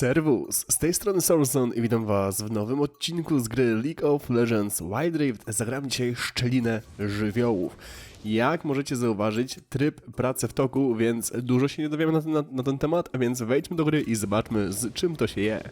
Servus, z tej strony Soulson i witam was w nowym odcinku z gry League of Legends Wild Rift. Zagram dzisiaj szczelinę żywiołów. Jak możecie zauważyć, tryb pracy w toku, więc dużo się nie dowiemy na ten, na, na ten temat, a więc wejdźmy do gry i zobaczmy z czym to się je.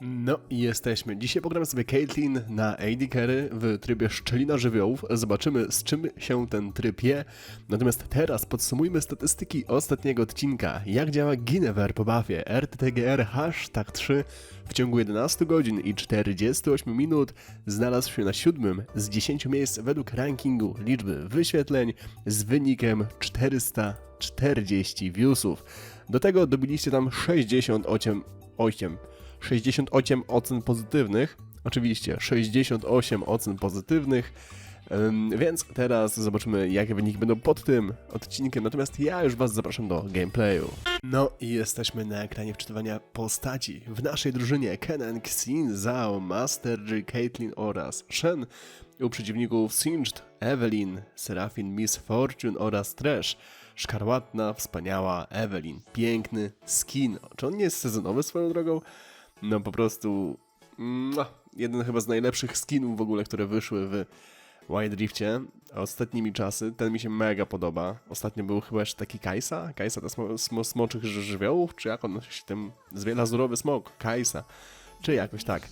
No i jesteśmy. Dzisiaj pogramy sobie Caitlyn na AD Carry w trybie szczelina żywiołów. Zobaczymy z czym się ten tryb je. Natomiast teraz podsumujmy statystyki ostatniego odcinka. Jak działa Ginever po buffie RTTGR hashtag 3 w ciągu 11 godzin i 48 minut znalazł się na siódmym z 10 miejsc według rankingu liczby wyświetleń z wynikiem 440 viewsów. Do tego dobiliście tam 68 8 68 ocen pozytywnych. Oczywiście 68 ocen pozytywnych. Więc teraz zobaczymy, jakie wyniki będą pod tym odcinkiem. Natomiast ja już Was zapraszam do gameplayu. No i jesteśmy na ekranie wczytywania postaci. W naszej drużynie Kenan, Xin, Zhao, Master G, Caitlyn oraz Shen. U przeciwników Singed, Evelyn, Serafin, Miss Fortune oraz Trash. Szkarłatna, wspaniała Evelyn. Piękny skin. Czy on nie jest sezonowy swoją drogą? No po prostu mua, jeden chyba z najlepszych skinów w ogóle, które wyszły w Wild Rifcie ostatnimi czasy. Ten mi się mega podoba. Ostatnio był chyba jeszcze taki Kajsa, Kajsa to smo, smo, smoczych ży- żywiołów, czy jak on się tym zwie, smok, Kajsa, czy jakoś tak.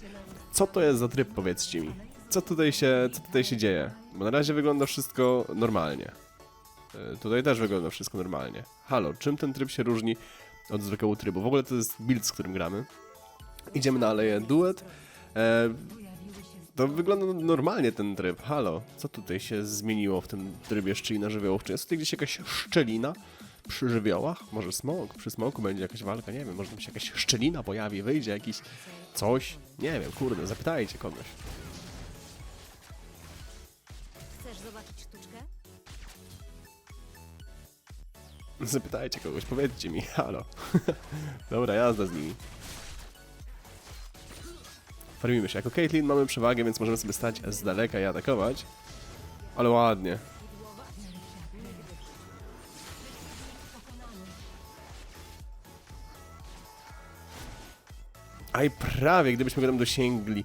Co to jest za tryb, powiedzcie mi? Co tutaj się, co tutaj się dzieje? Bo na razie wygląda wszystko normalnie. Y, Tutaj też wygląda wszystko normalnie. Halo, czym ten tryb się różni od zwykłego trybu? W ogóle to jest build, z którym gramy. Idziemy dalej, duet. E, to wygląda normalnie ten tryb. Halo, co tutaj się zmieniło w tym trybie szczelina żywiołów? Czy jest tutaj gdzieś jakaś szczelina przy żywiołach? Może smok? Przy smoku będzie jakaś walka? Nie wiem, może tam się jakaś szczelina pojawi, wyjdzie jakiś coś? Nie wiem, kurde, zapytajcie kogoś. Chcesz zobaczyć sztuczkę? Zapytajcie kogoś, powiedzcie mi, halo. Dobra, jazda z nimi. Farmimy się. Jako Caitlyn mamy przewagę, więc możemy sobie stać z daleka i atakować. Ale ładnie. Aj prawie, gdybyśmy go tam dosięgli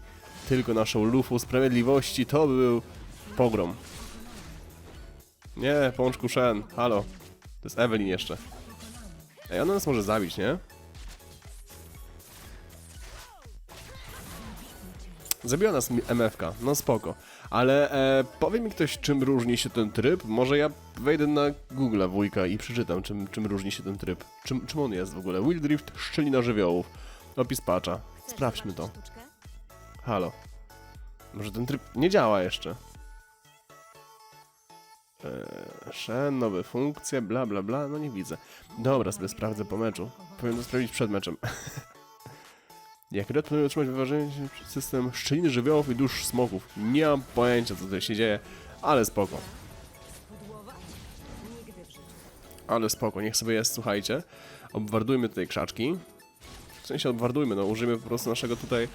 tylko naszą lufą sprawiedliwości, to by był pogrom. Nie, pączku Shen, halo. To jest Evelyn jeszcze. Ej, ona nas może zabić, nie? Zabiła nas MFK, no spoko. Ale e, powie mi ktoś, czym różni się ten tryb? Może ja wejdę na Google wujka i przeczytam, czym, czym różni się ten tryb. Czym, czym on jest w ogóle? Wild Rift, szczelina żywiołów. Opis patcha. Sprawdźmy to. Halo. Może ten tryb nie działa jeszcze. Eee, Shen, nowe funkcje, bla bla bla, no nie widzę. Dobra, sobie sprawdzę po meczu. Powinien to sprawdzić przed meczem. Jak Red planuje utrzymać wyważenie system szczeliny żywiołów i dusz smoków? Nie mam pojęcia co tutaj się dzieje, ale spoko. Ale spoko, niech sobie jest, słuchajcie. Obwardujmy tutaj krzaczki. W sensie obwardujmy, no użyjmy po prostu naszego tutaj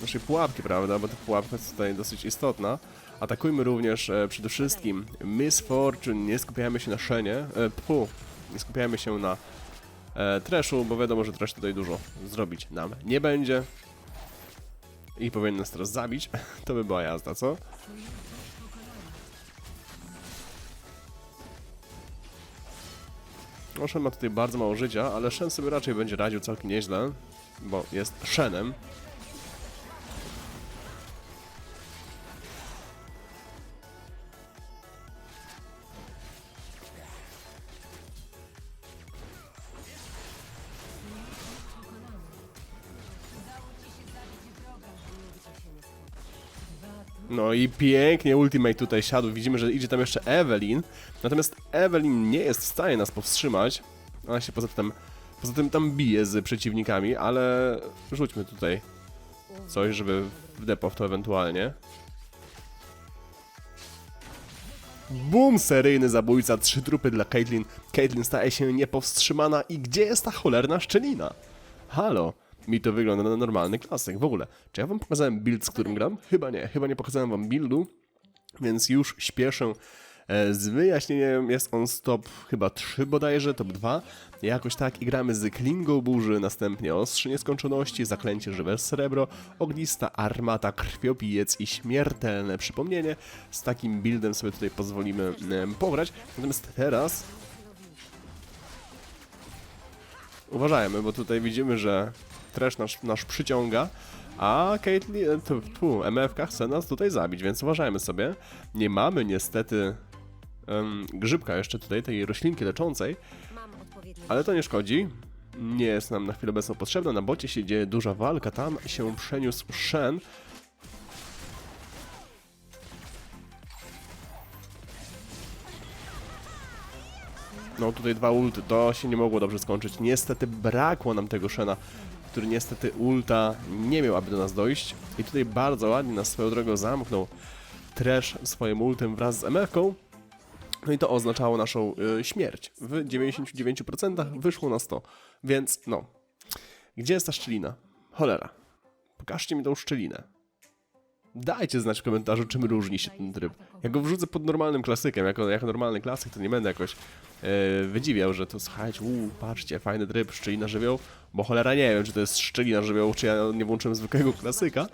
naszej pułapki, prawda? Bo ta pułapka jest tutaj dosyć istotna. Atakujmy również e, przede wszystkim Miss Fortune, nie skupiajmy się na Shenie, e, pfu, nie skupiajmy się na e, bo wiadomo, że Trash tutaj dużo zrobić nam nie będzie. I powinien nas teraz zabić, to by była jazda, co? No, Shen ma tutaj bardzo mało życia, ale Shen sobie raczej będzie radził całkiem nieźle, bo jest Shenem. No i pięknie Ultimate tutaj siadł. Widzimy, że idzie tam jeszcze Evelyn. Natomiast Evelyn nie jest w stanie nas powstrzymać. Ona się poza tym, poza tym tam bije z przeciwnikami, ale rzućmy tutaj coś, żeby wdepał w to ewentualnie. Bum! Seryjny zabójca, trzy trupy dla Caitlyn. Caitlyn staje się niepowstrzymana i gdzie jest ta cholerna szczelina? Halo? Mi to wygląda na normalny klasyk. W ogóle, czy ja wam pokazałem build, z którym gram? Chyba nie. Chyba nie pokazałem wam buildu, więc już śpieszę E, Z wyjaśnieniem jest on stop chyba 3 bodajże, top 2. Jakoś tak i gramy z Klingą Burzy, następnie Ostrze Nieskończoności, Zaklęcie Żywe Srebro, Ognista Armata, Krwiopijec i Śmiertelne Przypomnienie. Z takim buildem sobie tutaj pozwolimy em, pograć. Natomiast teraz uważajmy, bo tutaj widzimy, że trash nasz, nasz przyciąga, a Caitlyn, tu, tu MFK chce nas tutaj zabić, więc uważajmy sobie. Nie mamy niestety em, grzybka jeszcze tutaj, tej roślinki leczącej, ale to nie szkodzi. Nie jest nam na chwilę obecną potrzebna. Na bocie się dzieje duża walka. Tam się przeniósł Shen. No tutaj dwa ulty, to się nie mogło dobrze skończyć. Niestety brakło nam tego Shena, który niestety ulta nie miał, aby do nas dojść. I tutaj bardzo ładnie nas swoją drogą zamknął Trash swoim ultem wraz z MF-ką. No i to oznaczało naszą y, śmierć. W 99% wyszło na 100. Więc no. Gdzie jest ta szczelina? Cholera. Pokażcie mi tą szczelinę. Dajcie znać w komentarzu, czym różni się ten tryb. Ja go wrzucę pod normalnym klasykiem. Jako, jako normalny klasyk to nie będę jakoś e, wydziwiał, że to słuchajcie, uuu, patrzcie, fajny tryb, szczelina żywioł. Bo cholera nie wiem, czy to jest szczelina żywioł, czy ja nie włączyłem zwykłego klasyka.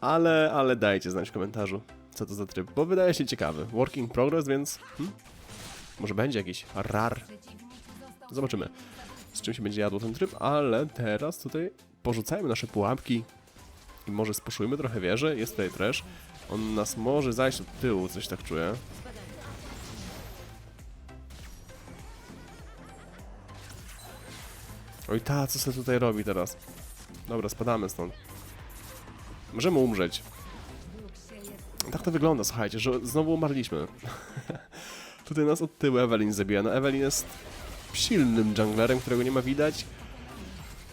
Ale, ale dajcie znać w komentarzu, co to za tryb, bo wydaje się ciekawy. Working progress, więc hmm? może będzie jakiś rar. Zobaczymy, z czym się będzie jadło ten tryb, ale teraz tutaj porzucajmy nasze pułapki i może spuszujmy trochę wieżę. Jest tutaj trash. On nas może zajść od tyłu, coś tak czuję. Oj ta, co sobie tutaj robi teraz? Dobra, spadamy stąd. Możemy umrzeć. Tak to wygląda, słuchajcie, że znowu umarliśmy. Tutaj nas od tyłu Evelyn zabija. No Evelyn jest silnym junglerem, którego nie ma widać.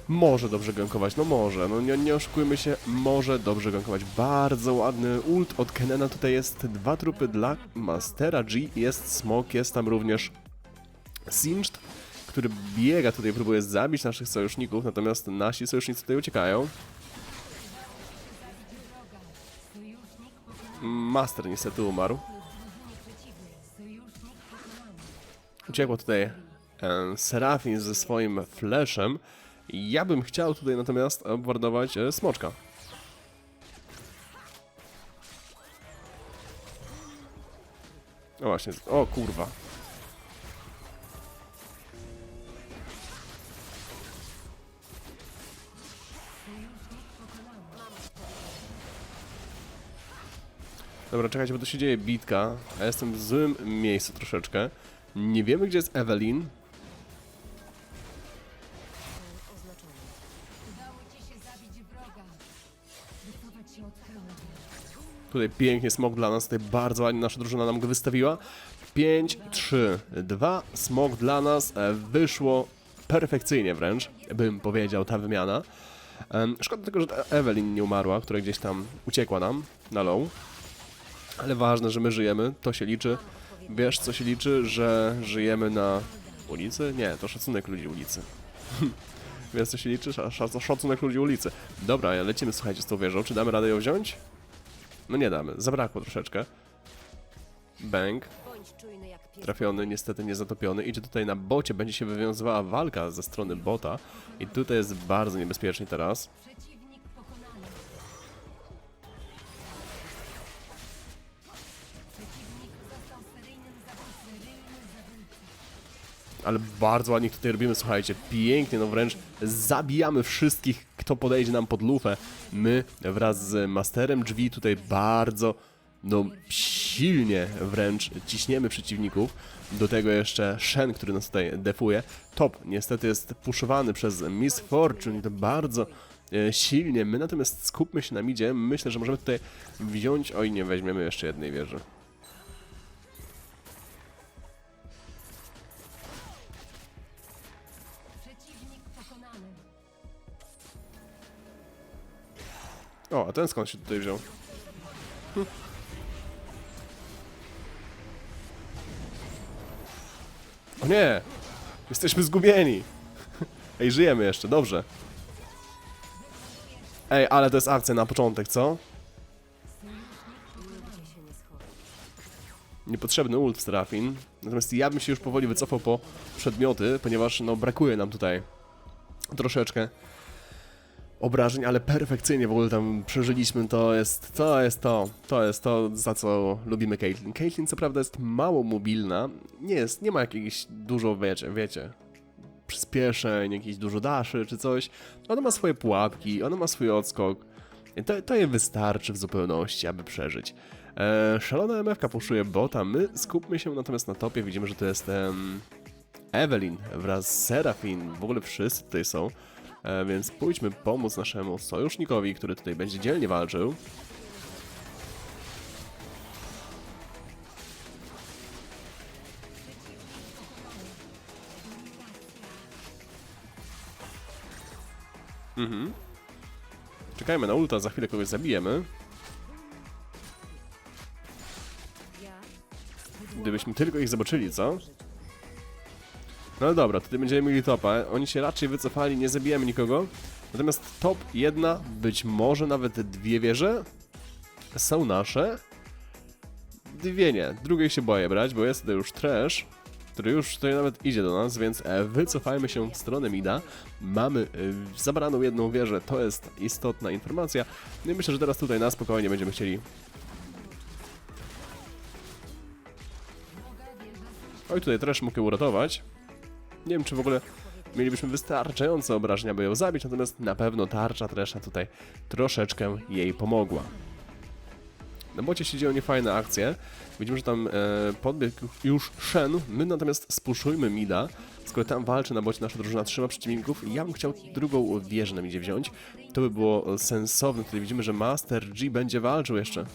Może dobrze gankować, no może, no nie, nie oszukujmy się, może dobrze gankować. Bardzo ładny ult od Kenena, tutaj jest dwa trupy dla Mastera G, jest Smok, jest tam również Singed, który biega tutaj, próbuje zabić naszych sojuszników, natomiast nasi sojusznicy tutaj uciekają. Master niestety umarł. Uciekło tutaj e, Serafin ze swoim flashem. Ja bym chciał tutaj natomiast obwardować e, smoczka. O właśnie, o kurwa. Dobra, czekajcie, bo tu się dzieje bitka, ja jestem w złym miejscu troszeczkę. Nie wiemy, gdzie jest Evelyn. Tutaj pięknie smok dla nas, tutaj bardzo ładnie nasza drużyna nam go wystawiła. 5, 3, 2, smok dla nas, e, wyszło perfekcyjnie wręcz, bym powiedział, ta wymiana. Szkoda tylko, że ta Evelyn nie umarła, która gdzieś tam uciekła nam na low. Ale ważne, że my żyjemy, to się liczy. Wiesz, co się liczy, że żyjemy na ulicy? Nie, to szacunek ludzi ulicy. Wiesz, co się liczy? Sz- sz- Szacunek ludzi ulicy. Dobra, lecimy, słuchajcie, z tą wieżą. Czy damy radę ją wziąć? No nie damy, zabrakło troszeczkę. Bang, trafiony, niestety nie zatopiony. Idzie tutaj na bocie, będzie się wywiązywała walka ze strony bota. I tutaj jest bardzo niebezpiecznie teraz. Ale bardzo ładnie tutaj robimy, słuchajcie, pięknie, no wręcz zabijamy wszystkich, kto podejdzie nam pod lufę. My wraz z Masterem drzwi tutaj bardzo, no silnie wręcz ciśniemy przeciwników. Do tego jeszcze Shen, który nas tutaj defuje. Top niestety jest puszowany przez Miss Fortune i to bardzo e, silnie. My natomiast skupmy się na midzie. Myślę, że możemy tutaj wziąć... Oj, nie weźmiemy jeszcze jednej wieży. O, a ten skąd się tutaj wziął? Hm. O nie! Jesteśmy zgubieni! Ej, żyjemy jeszcze, dobrze. Ej, ale to jest akcja na początek, co? Niepotrzebny ult w Serafin. Natomiast ja bym się już powoli wycofał po przedmioty, ponieważ no brakuje nam tutaj troszeczkę obrażeń, ale perfekcyjnie w ogóle tam przeżyliśmy. To jest to, jest to, to jest to, za co lubimy Caitlyn. Caitlyn co prawda jest mało mobilna, nie jest, nie ma jakichś dużo, wiecie, wiecie, przyspieszeń, jakichś dużo daszy czy coś. Ona ma swoje pułapki, ona ma swój odskok. To, to jej wystarczy w zupełności, aby przeżyć. E, szalona MFK puszuje bota, my skupmy się natomiast na topie, widzimy, że to jest em, Evelyn wraz z Serafin, w ogóle wszyscy tutaj są. E, więc pójdźmy pomóc naszemu sojusznikowi, który tutaj będzie dzielnie walczył. Mhm. Czekajmy na ulta, za chwilę kogoś zabijemy. Gdybyśmy tylko ich zobaczyli, co? No ale dobra, tutaj będziemy mieli topa. Oni się raczej wycofali, nie zabijemy nikogo. Natomiast top jedna, być może nawet dwie wieże są nasze. Dwie nie, drugiej się boję brać, bo jest tutaj już trash, który już tutaj nawet idzie do nas, więc e, wycofajmy się w stronę mida. Mamy e, zabraną jedną wieżę, to jest istotna informacja. No i myślę, że teraz tutaj na spokojnie będziemy chcieli Oj, tutaj też mógł uratować. Nie wiem, czy w ogóle mielibyśmy wystarczające obrażenia, by ją zabić, natomiast na pewno tarcza Tresha tutaj troszeczkę jej pomogła. Na bocie się dzieją niefajne akcje. Widzimy, że tam e, podbiegł już Shen. My natomiast spuszujmy Mida. Skoro tam walczy na bocie nasza drużyna trzyma przeciwników, ja bym chciał drugą wieżę na midzie wziąć. To by było sensowne. Tutaj widzimy, że Master G będzie walczył jeszcze.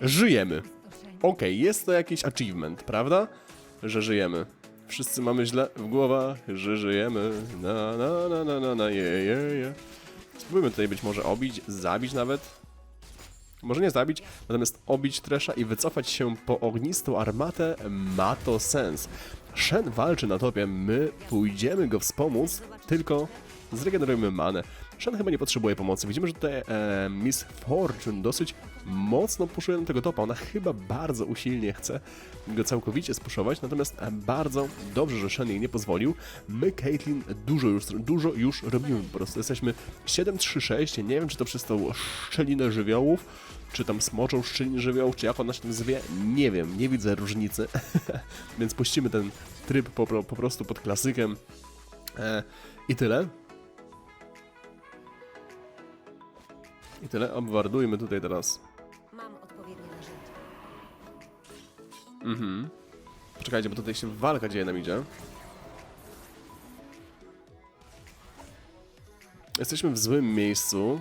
Żyjemy. Okej, jest to jakiś achievement, prawda? Że żyjemy. Wszyscy mamy źle w głowach, że żyjemy. Na, na, na, na, na, na, je, je, je. Spróbujmy tutaj być może obić, zabić nawet. Może nie zabić, natomiast obić Tresha i wycofać się po ognistą armatę ma to sens. Shen walczy na topie, my pójdziemy go wspomóc, tylko zregenerujemy manę. Shen chyba nie potrzebuje pomocy. Widzimy, że tutaj e, Miss Fortune dosyć mocno puszuje na tego topa. Ona chyba bardzo usilnie chce go całkowicie spuszować, natomiast e, bardzo dobrze, że Shen jej nie pozwolił. My, Caitlyn, dużo już, dużo już robimy. Po prostu jesteśmy 7-3-6. Nie wiem, czy to przez tą szczelinę żywiołów, czy tam smoczą szczelin żywiołów, czy jak ona się tam zwie. Nie wiem, nie widzę różnicy. Więc puścimy ten tryb po, po, prostu pod klasykiem. E, I tyle. I tyle. Obwardujmy tutaj teraz. Mam odpowiednie narzędzie. Mhm. Poczekajcie, bo tutaj się walka dzieje nam idzie. Jesteśmy w złym miejscu.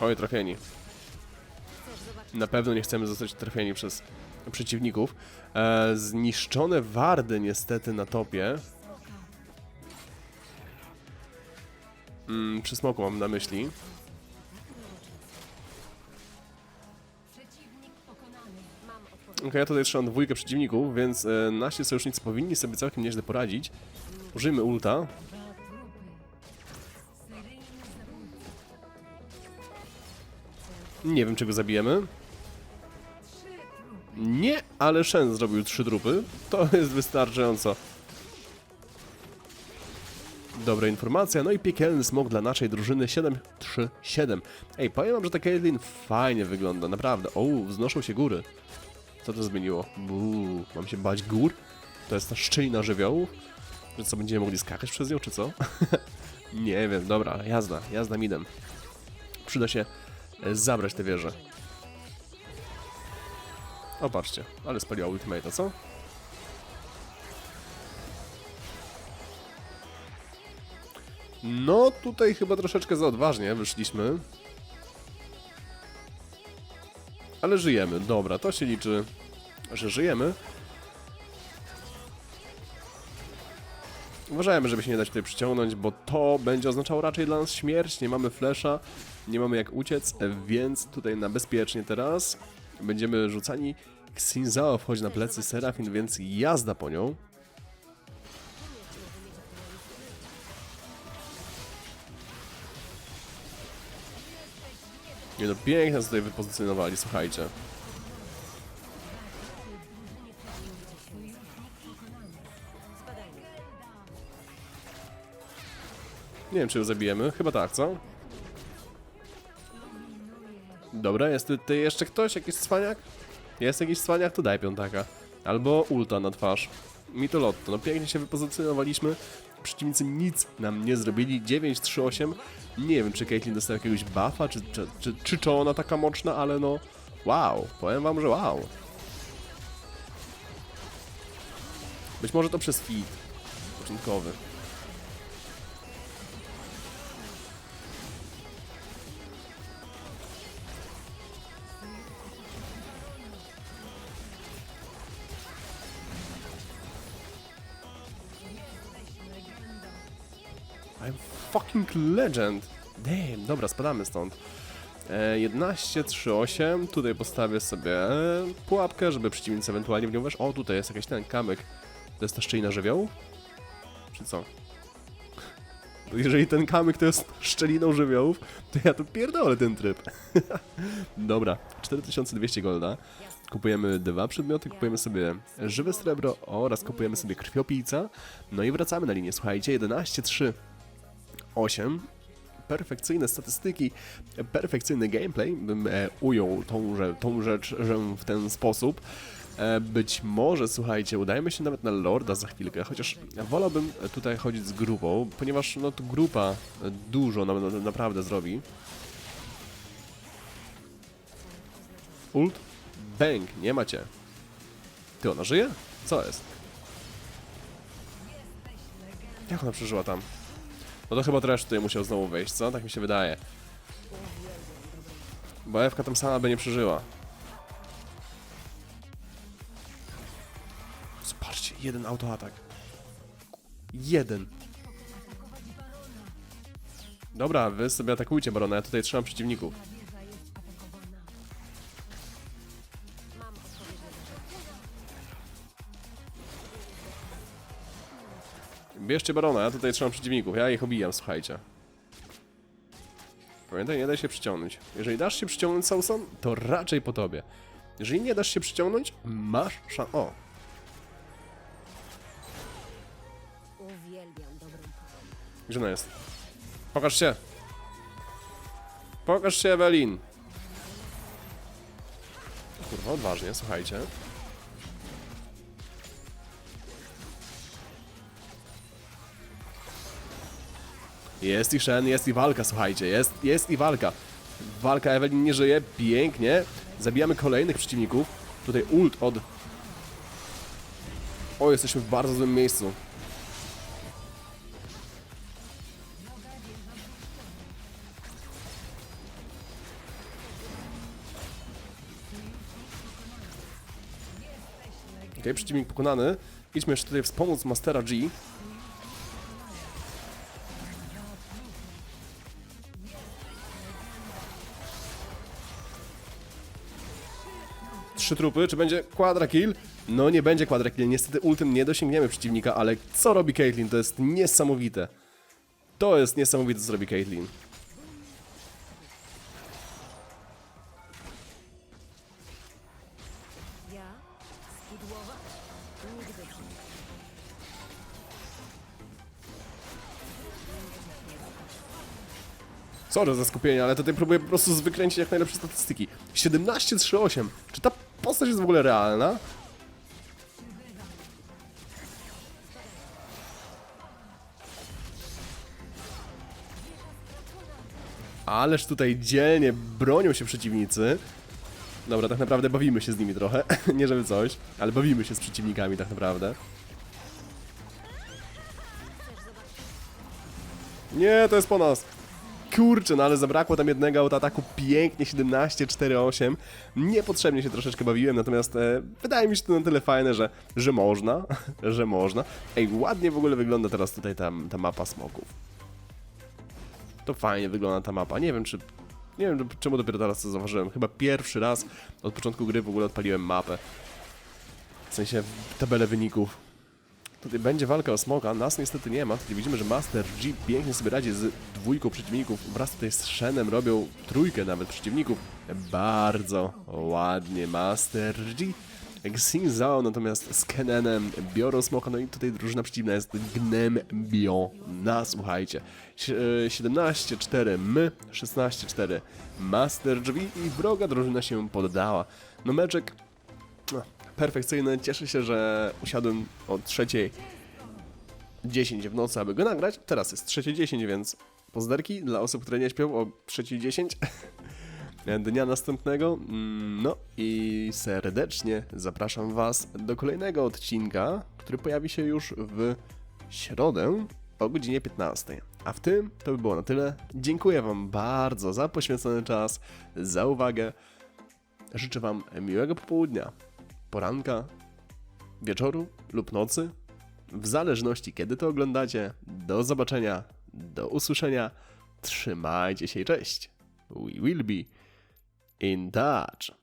Oj, trafieni. Na pewno nie chcemy zostać trafieni przez przeciwników. E, zniszczone wardy niestety na topie. Mm, przy smoku mam na myśli. Ok, ja tutaj trzymam dwójkę przeciwników, więc e, nasi sojusznicy powinni sobie całkiem nieźle poradzić. Użyjmy ulta. Nie wiem, czy go zabijemy. Nie, ale Shen zrobił trzy trupy. To jest wystarczająco. Dobra informacja, no i piekielny smok dla naszej drużyny 7-3-7. Ej, powiem wam, że ta Caitlyn fajnie wygląda, naprawdę. O, wznoszą się góry. Co to zmieniło? Buu, mam się bać gór? To jest ta szczelina żywiołów? Że co, będziemy mogli skakać przez nią, czy co? Nie wiem, dobra, jazda, jazda midem. Przyda się e, zabrać tę wieżę. O, patrzcie, ale spaliła ultimate'a, co? No, tutaj chyba troszeczkę za odważnie wyszliśmy. Ale żyjemy, dobra, to się liczy, że żyjemy. Uważajmy, żeby się nie dać tutaj przyciągnąć, bo to będzie oznaczało raczej dla nas śmierć. Nie mamy flesza, nie mamy jak uciec, więc tutaj na bezpiecznie teraz będziemy rzucani. Xinzao wchodzi na plecy Serafin, więc jazda po nią. Nie no, pięknie nas tutaj wypozycjonowali, słuchajcie. Nie wiem, czy ją zabijemy. Chyba tak, co? Dobra, jest tutaj jeszcze ktoś? Jakiś cwaniak? Jest jakiś cwaniak? To daj piątaka. Albo ulta na twarz. Mi to lotto. No pięknie się wypozycjonowaliśmy. Przeciwnicy nic nam nie zrobili. 9-3-8. Nie wiem, czy Caitlyn dostała jakiegoś buffa, czy, czy, czy, czy, czy ona taka mocna, ale no... Wow, powiem wam, że wow. Być może to przez feed początkowy. I'm fucking legend. Damn, dobra, spadamy stąd. E, 11, 3, 8. Tutaj postawię sobie pułapkę, żeby przeciwnicy ewentualnie w nią weszł. O, tutaj jest jakiś ten kamyk. To jest ta szczelina żywiołu? Czy co? Jeżeli ten kamyk to jest szczeliną żywiołów, to ja tu pierdolę ten tryb. Dobra, 4200 golda. Kupujemy dwa przedmioty, kupujemy sobie żywe srebro oraz kupujemy sobie krwiopijca. No i wracamy na linię, słuchajcie, 11, 3, 8. Perfekcyjne statystyki, perfekcyjny gameplay, bym e, ujął tą, że, tą rzecz że w ten sposób. E, być może, słuchajcie, udajemy się nawet na Lorda za chwilkę, chociaż wolałbym tutaj chodzić z grupą, ponieważ no to grupa dużo nam na, naprawdę zrobi. Ult? Bang, nie macie. Ty, ona żyje? Co jest? Jak ona przeżyła tam? No to chyba trash tutaj musiał znowu wejść, co? Tak mi się wydaje. Bo Ewka tam sama by nie przeżyła. Zobaczcie, jeden autoatak. Jeden. Dobra, wy sobie atakujcie barona, ja tutaj trzymam przeciwników. Bierzcie barona, ja tutaj trzymam przeciwników, ja ich obijam, słuchajcie. Pamiętaj, nie daj się przyciągnąć. Jeżeli dasz się przyciągnąć Sauson, to raczej po tobie. Jeżeli nie dasz się przyciągnąć, masz szan... O, gdzie ona jest? Pokaż się! Pokaż się, Ewelin! Kurwa, odważnie, słuchajcie. Jest i Shen, jest i walka, słuchajcie, jest, jest i walka. Walka, Ewelin nie żyje, pięknie. Zabijamy kolejnych przeciwników. Tutaj ult od... O, jesteśmy w bardzo złym miejscu. Okej, przeciwnik pokonany. Idźmy jeszcze tutaj wspomóc Mastera G. Trzy trupy, czy będzie quadra kill? No nie będzie quadra kill, niestety ultem nie dosięgniemy przeciwnika, ale co robi Caitlyn? To jest niesamowite. To jest niesamowite, co robi Caitlyn. Sorry za skupienie, ale tutaj próbuję po prostu wykręcić jak najlepsze statystyki. 17-3-8. Czy ta postać jest w ogóle realna? Ależ tutaj dzielnie bronią się przeciwnicy. Dobra, tak naprawdę bawimy się z nimi trochę. Nie żeby coś, ale bawimy się z przeciwnikami tak naprawdę. Nie, to jest po nas. Kurczę, no ale zabrakło tam jednego od ataku pięknie 17-4-8. Niepotrzebnie się troszeczkę bawiłem, natomiast e, wydaje mi się to na tyle fajne, że, że można, że można. Ej, ładnie w ogóle wygląda teraz tutaj ta, ta mapa smoków. To fajnie wygląda ta mapa. Nie wiem, czy. Nie wiem, czemu dopiero teraz to zauważyłem. Chyba pierwszy raz od początku gry w ogóle odpaliłem mapę. W sensie tabelę wyników. Tutaj będzie walka o smoka, nas niestety nie ma. Tutaj widzimy, że Master G pięknie sobie radzi z dwójką przeciwników. Wraz tutaj z Shenem robią trójkę nawet przeciwników. Bardzo ładnie Master G. Xin Zhao natomiast z Kenenem biorą smoka, no i tutaj drużyna przeciwna jest Gnembio. Na słuchajcie. Si- e, 17-4 my, 16-4 Master G i wroga drużyna się poddała. No meczek no, perfekcyjny. Cieszę się, że usiadłem o trzeciej 10 w nocy, aby go nagrać. Teraz jest 3.10, więc pozderki dla osób, które nie śpią o 3.10 dnia następnego. Mm, No i serdecznie zapraszam Was do kolejnego odcinka, który pojawi się już w środę o godzinie 15. A w tym to by było na tyle. Dziękuję Wam bardzo za poświęcony czas, za uwagę. Życzę Wam miłego popołudnia, poranka, wieczoru lub nocy, w zależności kiedy to oglądacie. Do zobaczenia, do usłyszenia. Trzymajcie się i cześć. We will be in touch.